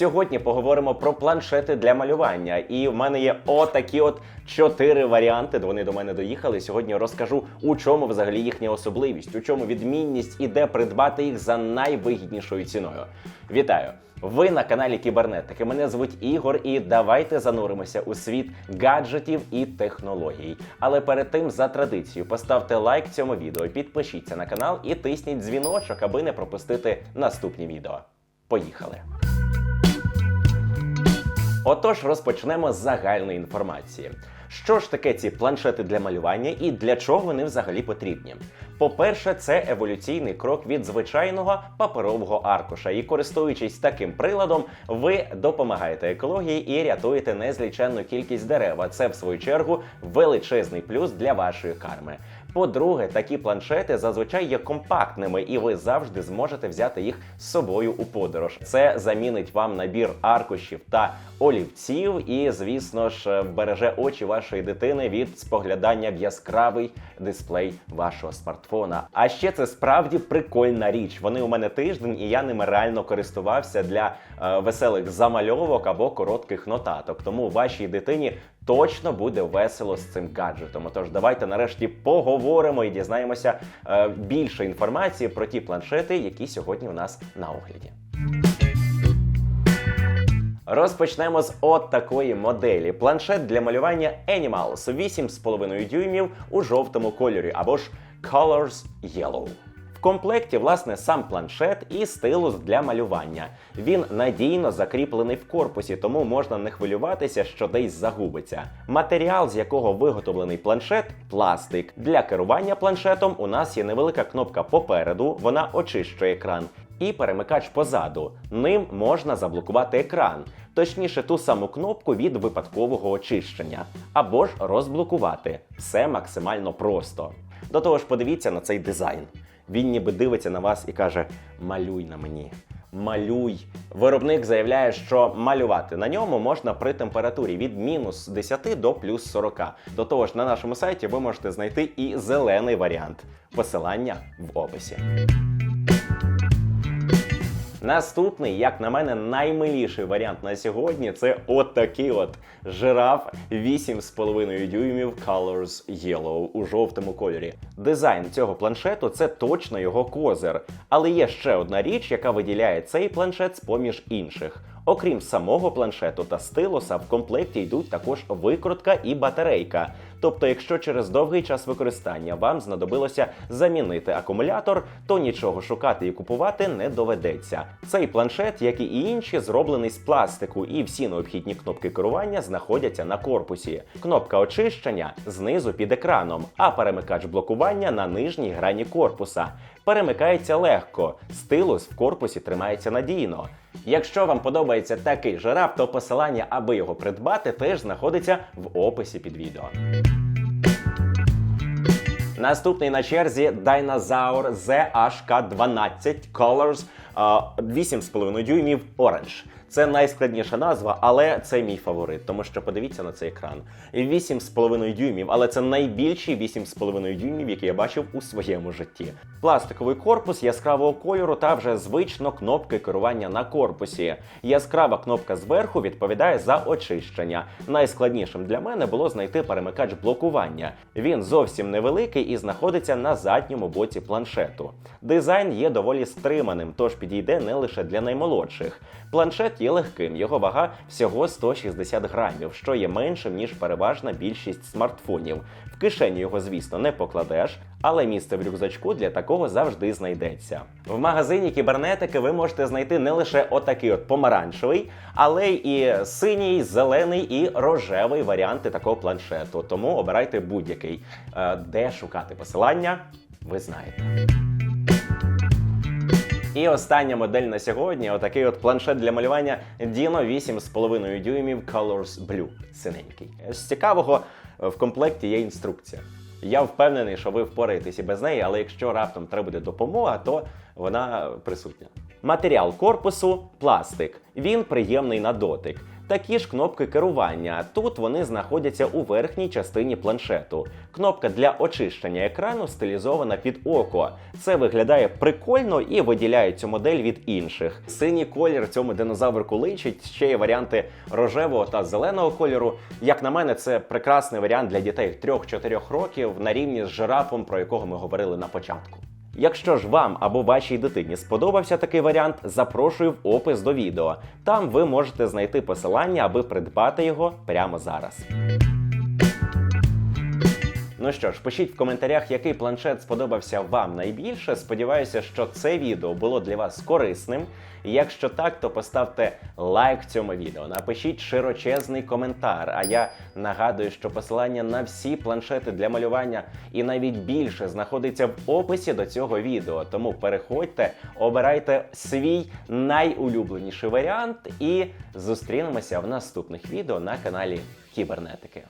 Сьогодні поговоримо про планшети для малювання. І в мене є отакі от чотири варіанти. Вони до мене доїхали. Сьогодні розкажу, у чому взагалі їхня особливість, у чому відмінність і де придбати їх за найвигіднішою ціною. Вітаю! Ви на каналі Кібернетики. Мене звуть Ігор, і давайте зануримося у світ гаджетів і технологій. Але перед тим, за традицією, поставте лайк цьому відео, підпишіться на канал і тисніть дзвіночок, аби не пропустити наступні відео. Поїхали! Отож, розпочнемо з загальної інформації. Що ж таке ці планшети для малювання і для чого вони взагалі потрібні? По-перше, це еволюційний крок від звичайного паперового аркуша. І користуючись таким приладом, ви допомагаєте екології і рятуєте незліченну кількість дерев. Це, в свою чергу, величезний плюс для вашої карми. По-друге, такі планшети зазвичай є компактними, і ви завжди зможете взяти їх з собою у подорож. Це замінить вам набір аркушів та олівців, і, звісно ж, вбереже очі вашої дитини від споглядання в яскравий дисплей вашого смартфона. А ще це справді прикольна річ. Вони у мене тиждень, і я ними реально користувався для е, веселих замальовок або коротких нотаток. Тому вашій дитині точно буде весело з цим гаджетом. Тож давайте нарешті поговоримо і дізнаємося е, більше інформації про ті планшети, які сьогодні у нас на огляді. Розпочнемо з от такої моделі. Планшет для малювання Animals 8,5 дюймів у жовтому кольорі або ж Colors Yellow. В комплекті, власне, сам планшет і стилус для малювання. Він надійно закріплений в корпусі, тому можна не хвилюватися, що десь загубиться. Матеріал, з якого виготовлений планшет пластик. Для керування планшетом у нас є невелика кнопка попереду, вона очищує екран. І перемикач позаду. Ним можна заблокувати екран, точніше, ту саму кнопку від випадкового очищення, або ж розблокувати. Все максимально просто. До того ж, подивіться на цей дизайн. Він ніби дивиться на вас і каже: малюй на мені. Малюй. Виробник заявляє, що малювати на ньому можна при температурі від мінус 10 до плюс 40. До того ж, на нашому сайті ви можете знайти і зелений варіант. Посилання в описі. Наступний, як на мене, наймиліший варіант на сьогодні це от такий от жираф 8,5 дюймів Colors Yellow у жовтому кольорі. Дизайн цього планшету це точно його козир. Але є ще одна річ, яка виділяє цей планшет з поміж інших. Окрім самого планшету та стилуса, в комплекті йдуть також викрутка і батарейка. Тобто, якщо через довгий час використання вам знадобилося замінити акумулятор, то нічого шукати і купувати не доведеться. Цей планшет, як і інші, зроблений з пластику, і всі необхідні кнопки керування знаходяться на корпусі. Кнопка очищення знизу під екраном, а перемикач блокування на нижній грані корпуса. Перемикається легко, стилус в корпусі тримається надійно. Якщо вам подобається такий жираф, то посилання, аби його придбати, теж знаходиться в описі під відео. Наступний на черзі Dinosaur ZHK12 Colors а, 8,5 дюймів Orange. Це найскладніша назва, але це мій фаворит, тому що подивіться на цей екран. 8,5 дюймів, але це найбільший 8,5 дюймів, який я бачив у своєму житті. Пластиковий корпус яскравого кольору та вже звично кнопки керування на корпусі. Яскрава кнопка зверху відповідає за очищення. Найскладнішим для мене було знайти перемикач блокування. Він зовсім невеликий і знаходиться на задньому боці планшету. Дизайн є доволі стриманим, тож підійде не лише для наймолодших. Планшет є легким, його вага всього 160 грамів, що є меншим ніж переважна більшість смартфонів. В кишені його, звісно, не покладеш, але місце в рюкзачку для такого завжди знайдеться. В магазині кібернетики ви можете знайти не лише отакий от помаранчевий, але й і синій, зелений і рожевий варіанти такого планшету. Тому обирайте будь-який. Е, Де шукати посилання, ви знаєте. І остання модель на сьогодні отакий от планшет для малювання Dino 8,5 дюймів Colors Blue. Синенький. З цікавого в комплекті є інструкція. Я впевнений, що ви впораєтесь і без неї, але якщо раптом треба буде допомога, то вона присутня. Матеріал корпусу пластик. Він приємний на дотик. Такі ж кнопки керування. Тут вони знаходяться у верхній частині планшету. Кнопка для очищення екрану стилізована під око. Це виглядає прикольно і виділяє цю модель від інших. Синій колір цьому динозаврику личить. Ще є варіанти рожевого та зеленого кольору. Як на мене, це прекрасний варіант для дітей 3-4 років на рівні з жирафом, про якого ми говорили на початку. Якщо ж вам або вашій дитині сподобався такий варіант, запрошую в опис до відео. Там ви можете знайти посилання, аби придбати його прямо зараз. Ну що ж, пишіть в коментарях, який планшет сподобався вам найбільше. Сподіваюся, що це відео було для вас корисним. Якщо так, то поставте лайк цьому відео, напишіть широчезний коментар. А я нагадую, що посилання на всі планшети для малювання і навіть більше знаходиться в описі до цього відео. Тому переходьте, обирайте свій найулюбленіший варіант і зустрінемося в наступних відео на каналі Кібернетики.